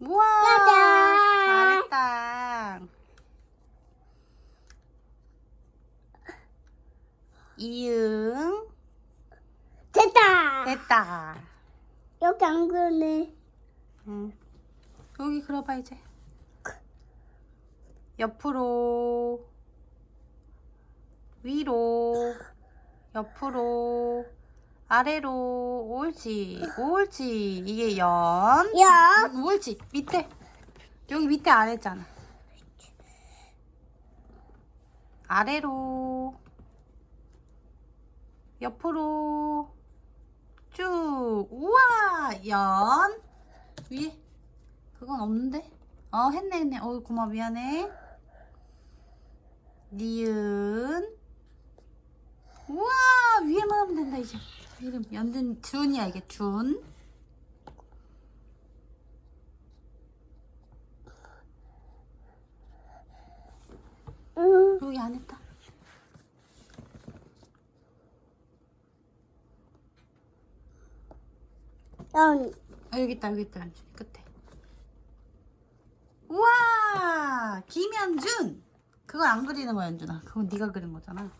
우와 짜잔. 잘했다 이응 됐다. 됐다 여기 안 그러네. 응. 여기 그려봐 이제 옆으로 위로 옆으로 아래로 옳지 옳지. 이게 연. 야. 응, 옳지. 밑에. 여기 밑에 안 했잖아. 아래로. 옆으로. 쭉. 우와! 연. 위에. 그건 없는데? 어 했네 했네. 어 고마워 미안해. 니은. 우와! 위에만 하면 된다 이제 이름 연준 준이야 이게 준 응. 여기 안 했다. 연. 아, 여기 있다 여기 있다 연준 끝에. 우와! 김연준! 그건 안 그리는 거야 연준아. 그건 네가 그린 거잖아